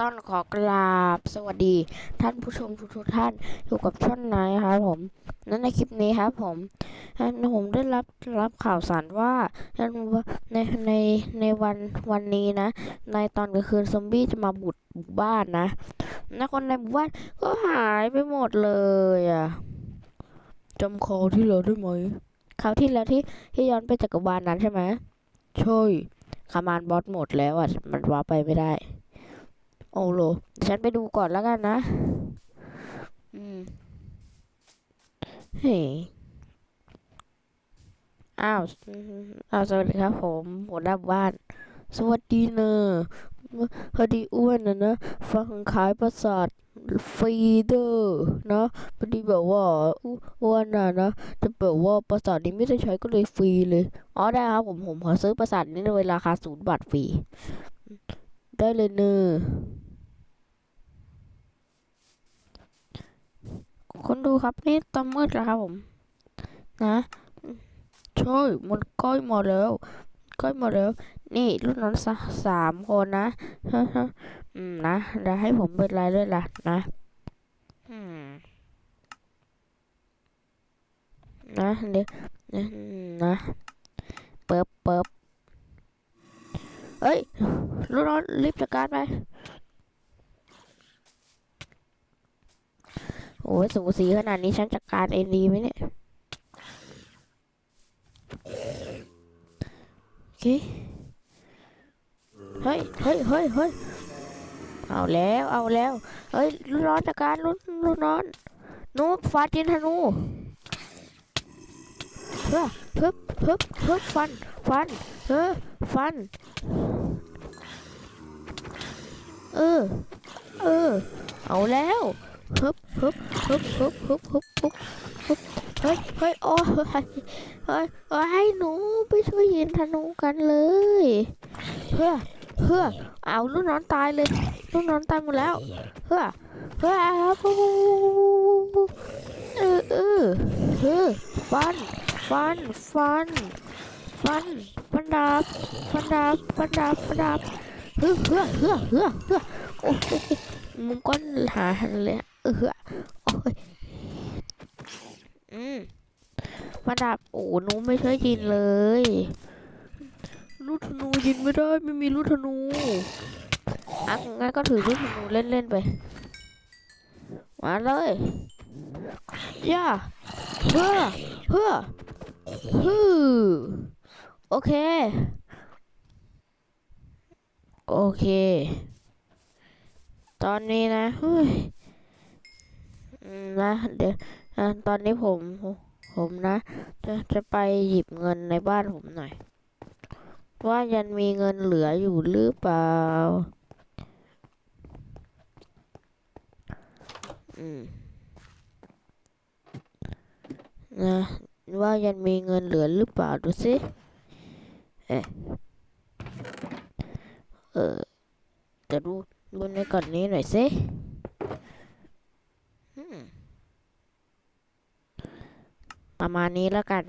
ต้อนขอกราบสวัสดี ท่านผู้ชมทุกทุกๆท่านอยู่กับช่อนนายครับผม นั้นในคลิปนี้ครับผมอ่าผมได้รับรับข่าวสารว่าในในในวันวันนี้นะ ในตอนกลางคืนซอมบี้จะมาบุกบุกบ้านนะแล้วคนในหมู่บ้านก็หายไปหมดเลยอะจำคราวที่แล้วได้ไหมคราวที่แล้วที่ที่ย้อนไปจักรวาลนั้นใช่ไหมใช่คามานบอสหมดแล้วอะมันว้าไปไม่ได้ โอ้โหฉันไปดูก่อนแล้วกันนะ อืม เฮ้ย อ้าวอืมอ้าว สวัสดีครับผมหัวหน้าบ้าน สวัสดีเนอะพอดีอ้วนนะนะ ฟังขายประสาทฟรีเดอร์นะพอดีแบบว่าอ้อ้วนน่ะนะจะแบบว่าประสาทนี้ไม่ได้ใช้ก็เลยฟรีเลย อ๋อได้ครับผมผมขอซื้อประสาทนี้ในราคาศูนย์บาทฟรี ได้เลยเนอ คนดูครับนี่ตอนมืดแล้วครับผม นะช่วยมันใกล้หมดแล้วใกล้หมดแล้ว นี่รุ่นน้องสามคนนะฮะฮะอืมนะเดี๋ยวให้ผมเป็นไรด้วยล่ะนะอืมนะเดี๋ยวนะนะเปิบเปิบเอ้ยรุ่นน้องรีบจัดการไป โอ้ยสูสีขนาดนี้ฉันจัดการเองดีไหมเนี่ย โอเค เฮ้ย เฮ้ย เฮ้ย เฮ้ย เอาแล้ว เอาแล้ว เฮ้ยรุ่นร้อนจัดการรุ่นรุ่นร้อนนูฟาจินธนูเฮ้ยฮึบฮึบฮึบฟัน ฟันเฮ้อฟัน เออ เออ เอาแล้ว ฮึบฮึบฮึบฮึบฮึบฮึบฮึบฮึบเฮ้ยเฮ้ยโอ้ยเฮ้ยเฮ้ยหนูไปช่วยยิงธนูกันเลยเฮ้อเฮ้อเอาลูกน้องตายเลยลูกน้องตายหมดแล้วเฮ้อเฮ้อเออเออเฮ้อฟันฟันฟันฟันฟันดาบฟันดาบฟันดาบฟันดาบเฮ้อเฮ้อเฮ้อเฮ้อเฮ้อโอ้ยมุมก้อนหาเลย เออโอ้ยอืมมาดาบโอ้หนูไม่ช่วยยินเลยลูกธนูยินไม่ได้ไม่มีลูกธนูอะงั้นก็ถือลูกธนูเล่นๆไปมาเลยย่าเพื่อเพื่อฮือโอเค โอเค ตอนนี้นะเฮ้ยอืม นะเดี๋ยวอะตอนนี้ผมผมนะ จะจะไปหยิบเงินในบ้านผมหน่อย ว่ายังมีเงินเหลืออยู่หรือเปล่า อืมนะว่ายังมีเงินเหลือหรือเปล่าดูสิเอ๊ะเออจะดูบนในก่อนนี้หน่อยสิอืม ประมาณนี้แล้วกัน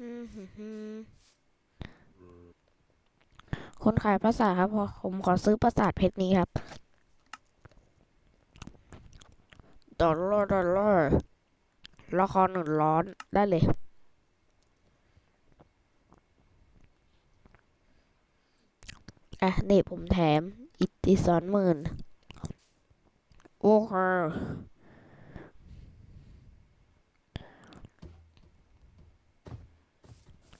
อืมฮึฮึคนขายประสาทครับพอผมขอซื้อประสาทเพชรนี้ครับ ดอลลาร์ดอลลาร์ราคาหนึ่งร้อนได้เลย อะนี่ผมแถมอีกอีกสองหมื่นโอเค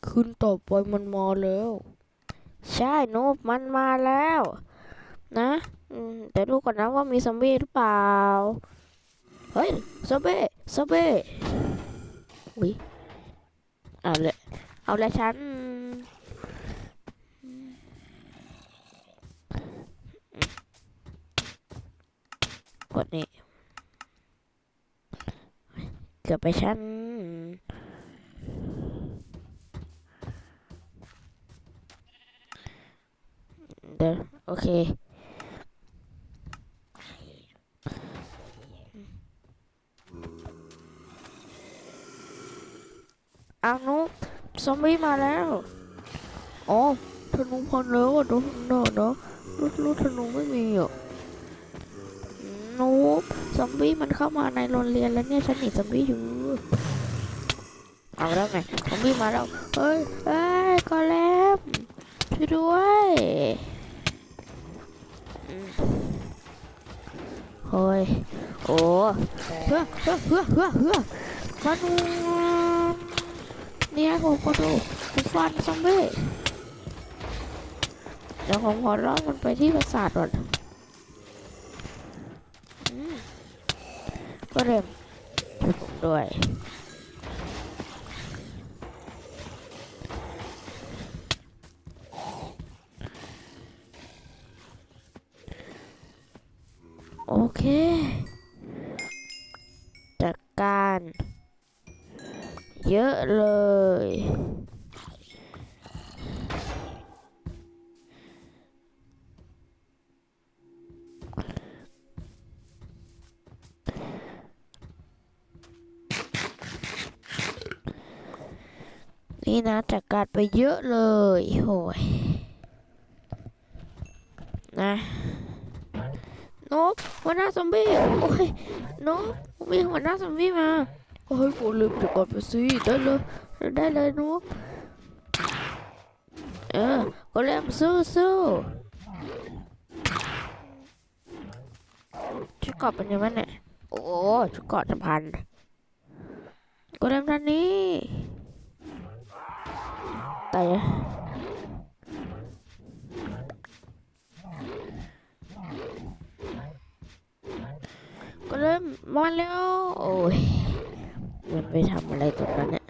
ขึ้นต่อไปมันมาแล้ว ใช่โนบมันมาแล้ว นะแต่ดูก่อนนะว่ามีซอมบี้หรือเปล่า เฮ้ยซอมบี้ซอมบี้อุ้ยเอาเลยเอาละฉันกดนี่เกือบไปฉันเดี๋ยวโอเค เอานุซอมบี้มาแล้วอ๋อธนูพลแล้วอะดูเนอะเนาะลูกลูกธนูไม่มีอะนุ๊กซอมบี้มันเข้ามาในโรงเรียนแล้วเนี่ยฉันหนีซอมบี้อยู่เอาแล้วไงซอมบี้มาแล้วเฮ้ยเฮ้ยกอแลมช่วยด้วยเฮ้ยโอ้เฮ้อเฮ้อเฮ้อเฮ้อเฮ้อฟัน นี่ให้ผมก็ดูผมฟันซอมบี้เดี๋ยวผมขอล่อมันไปที่ปราสาทก่อนก็เร็มช่วยผมด้วยโอเค จัดการ เยอะเลย นี่นะจัดการไปเยอะเลยโหยนะนกหัวหน้าซอมบี้ โอ้ยนกมีหัวหน้าซอมบี้มา โอ้ยโกลืมจะกดไปสิได้เลยได้เลยนกเออก็เล่มสู้สู้ชุดเกาะเป็นยังไงเนี่ยโอ้ชุดเกาะจะพันก็เล่มท่านนี้แต่ก็เริ่มมาแล้ว โอ้ย มันไปทำอะไรตรงนั้นเนี่ย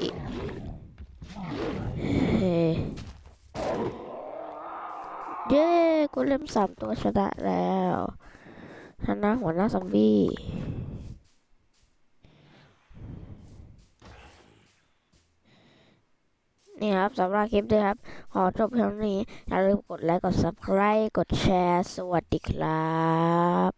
อิเฮ้เย้กูเล่มสามตัวชนะแล้วชนะหัวหน้าซอมบี้ นี่ครับสำหรับคลิปด้วยครับ ขอจบเพียงเท่านี้อย่าลืมกดไลค์กด subscribe กดแชร์ สวัสดีครับ